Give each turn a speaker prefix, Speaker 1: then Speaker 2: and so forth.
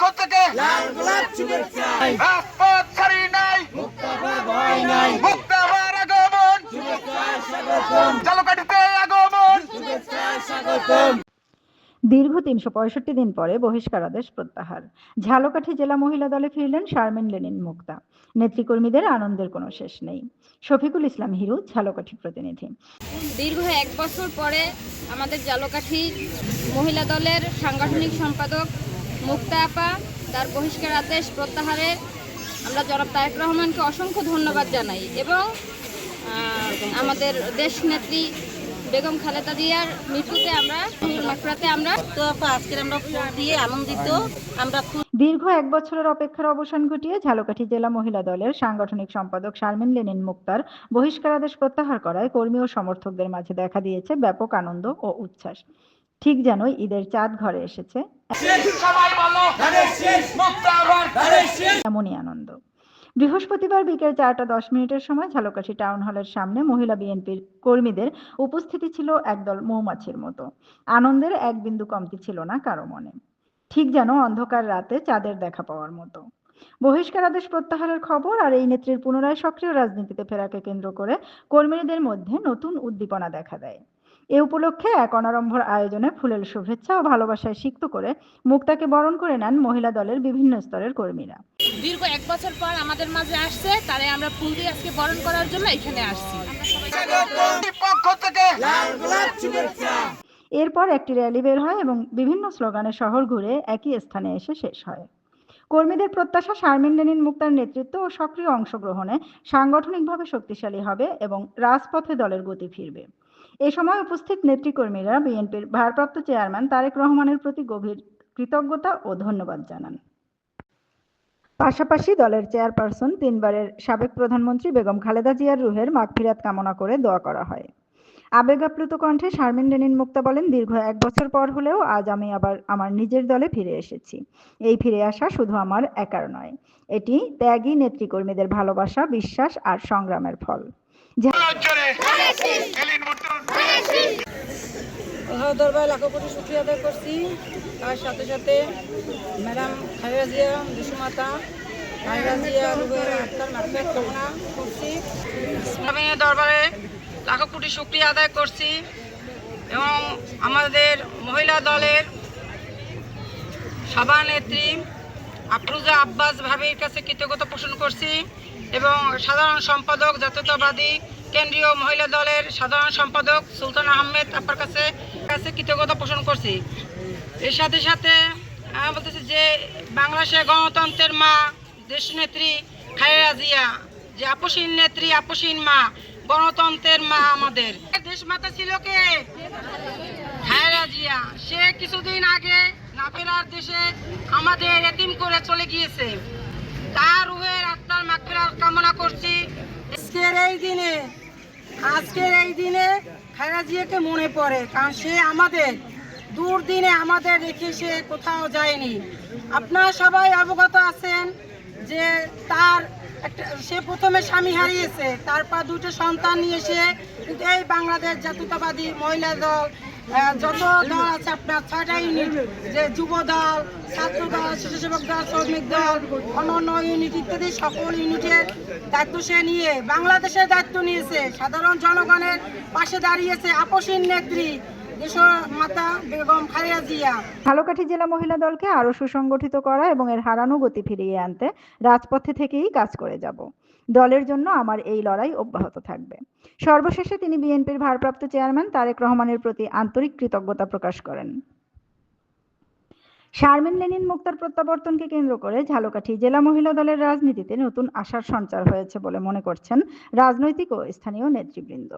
Speaker 1: পক্ষ থেকে রাজপথ ছাড়ি নাই।
Speaker 2: মুক্তাবার
Speaker 1: আগমন। আগমন।
Speaker 3: দীর্ঘ তিনশো পঁয়ষট্টি দিন পরে বহিষ্কার আদেশ প্রত্যাহার। ঝালকাঠি জেলা মহিলা দলে ফিরলেন শারমিন লেনিন মুক্তা। নেতৃকর্মীদের আনন্দের কোনো শেষ নেই। শফিকুল ইসলাম হিরু ঝালকাঠি প্রতিনিধি।
Speaker 4: দীর্ঘ এক বছর পরে আমাদের ঝালকাঠি মহিলা দলের সাংগঠনিক সম্পাদক মুক্তা আপা তার বহিষ্কার আদেশ প্রত্যাহারে। আমরা জনাব তারেক রহমানকে অসংখ্য ধন্যবাদ জানাই এবং আমাদের দেশ নেত্রী বেগম খালেদা জিয়ার মৃত্যুতে আমরা মাকড়াতে আমরা
Speaker 5: তো আপা আজকের আমরা ফুল দিয়ে আনন্দিত। আমরা
Speaker 3: দীর্ঘ এক বছরের অপেক্ষার অবসান ঘটিয়ে ঝালকাঠি জেলা মহিলা দলের সাংগঠনিক সম্পাদক শারমিন লেনিন মুক্তার বহিষ্কার আদেশ প্রত্যাহার করায় কর্মী ও সমর্থকদের মাঝে দেখা দিয়েছে ব্যাপক আনন্দ ও উচ্ছ্বাস। ঠিক যেন ঈদের চাঁদ ঘরে এসেছে। এমনই আনন্দ। বৃহস্পতিবার বিকেল চারটা দশ মিনিটের সময় ঝালকাঠি টাউন হলের সামনে মহিলা বিএনপির কর্মীদের উপস্থিতি ছিল একদল মৌমাছির মতো। আনন্দের এক বিন্দু কমতি ছিল না কারও মনে। ঠিক যেন অন্ধকার রাতে চাঁদের দেখা পাওয়ার মতো। বহিষ্কারাদেশ প্রত্যাহারের খবর আর এই নেত্রীর পুনরায় সক্রিয় রাজনীতিতে ফেরাকে কেন্দ্র করে কর্মীদের মধ্যে নতুন উদ্দীপনা দেখা দেয়। এ উপলক্ষে এক অনারম্ভর আয়োজনে ফুলেল শুভেচ্ছা ও ভালোবাসায় সিক্ত করে মুক্তাকে বরণ করে নেন মহিলা দলের বিভিন্ন স্তরের কর্মীরা।
Speaker 5: দীর্ঘ এক বছর পর আমাদের মাঝে আসছে তারে আমরা ফুল দিয়ে আজকে বরণ করার জন্য এখানে আসছি।
Speaker 3: এরপর একটি র্যালি বের হয় এবং বিভিন্ন স্লোগানে শহর ঘুরে একই স্থানে এসে শেষ হয়। কর্মীদের প্রত্যাশা শারমিন লেনিন মুক্তার নেতৃত্ব ও সক্রিয় অংশগ্রহণে সাংগঠনিকভাবে শক্তিশালী হবে এবং রাজপথে দলের গতি ফিরবে। এ সময় উপস্থিত নেতৃকর্মীরা বিএনপির ভারপ্রাপ্ত চেয়ারম্যান তারেক রহমানের প্রতি গভীর কৃতজ্ঞতা ও ধন্যবাদ জানান। পাশাপাশি দলের চেয়ারপারসন তিনবারের সাবেক প্রধানমন্ত্রী বেগম খালেদা জিয়ার রুহের মাগফিরাত কামনা করে দোয়া করা হয়। আবেগ আপ্লুত কণ্ঠে শারমিন লেনিন মুক্তা বলেন, দীর্ঘ এক বছর পর হলেও আজ আমি আবার আমার নিজের দলে ফিরে এসেছি। এই ফিরে আসা শুধু আমার একার নয়, এটি ত্যাগী নেতৃকর্মীদের ভালোবাসা, বিশ্বাস আর সংগ্রামের ফল।
Speaker 1: এলিন
Speaker 5: দরবার লাখো শুক্রিয়া আদায় করছি। তার সাথে সাথে ম্যাডাম খালেদা জিয়া বিশুমাতা খালেদা জিয়া আত্মার করছি আমি দরবারে লাখো কোটি শুক্রিয়া আদায় করছি এবং আমাদের মহিলা দলের সভানেত্রী আফরুজা আব্বাস ভাবির কাছে কৃতজ্ঞতা পোষণ করছি। এবং সাধারণ সম্পাদক, জাতীয়তাবাদী কেন্দ্রীয় মহিলা দলের সাধারণ সম্পাদক সুলতান আহমেদ আপনার কাছে কাছে কৃতজ্ঞতা পোষণ করছি। এর সাথে সাথে আমি বলতেছি যে বাংলাদেশের গণতন্ত্রের মা, দেশনেত্রী খালেদা জিয়া, যে আপসীন নেত্রী, আপসীন মা, গণতন্ত্রের মা আমাদের। দেশ দেশমাতা ছিল কে? খায়রা জিয়া। সে কিছুদিন আগে না ফেরার দেশে আমাদের এতিম করে চলে গিয়েছে। তার রুহের আত্মার মাগফিরাত কামনা করছি আজকের এই দিনে, আজকের এই দিনে খায়রা জিয়াকে মনে পড়ে, কারণ সে আমাদের, দূর দিনে আমাদের রেখে সে কোথাও যায়নি। আপনারা সবাই অবগত আছেন যে তার একটা, সে প্রথমে স্বামী হারিয়েছে, তারপর দুটো সন্তান নিয়ে সে এই বাংলাদেশ জাতীয়তাবাদী মহিলা দল যত দল আছে, আপনার ছয়টা ইউনিট, যে যুব দল, ছাত্র দল, স্বেচ্ছাসেবক দল, শ্রমিক দল, অন্যান্য ইউনিট ইত্যাদি, সকল ইউনিটের দায়িত্ব সে নিয়ে বাংলাদেশের দায়িত্ব নিয়েছে। সাধারণ জনগণের পাশে দাঁড়িয়েছে আপসীন নেত্রী
Speaker 3: ঝালকাঠি জেলা মহিলা দলকে আরও সুসংগঠিত করা এবং এর হারানো গতি ফিরিয়ে আনতে রাজপথে থেকেই কাজ করে যাব। দলের জন্য আমার এই লড়াই অব্যাহত থাকবে। সর্বশেষে তিনি বিএনপির ভারপ্রাপ্ত চেয়ারম্যান তারেক রহমানের প্রতি আন্তরিক কৃতজ্ঞতা প্রকাশ করেন। শারমিন লেনিন মুক্তার প্রত্যাবর্তনকে কেন্দ্র করে ঝালকাঠি জেলা মহিলা দলের রাজনীতিতে নতুন আশার সঞ্চার হয়েছে বলে মনে করছেন রাজনৈতিক ও স্থানীয় নেতৃবৃন্দ।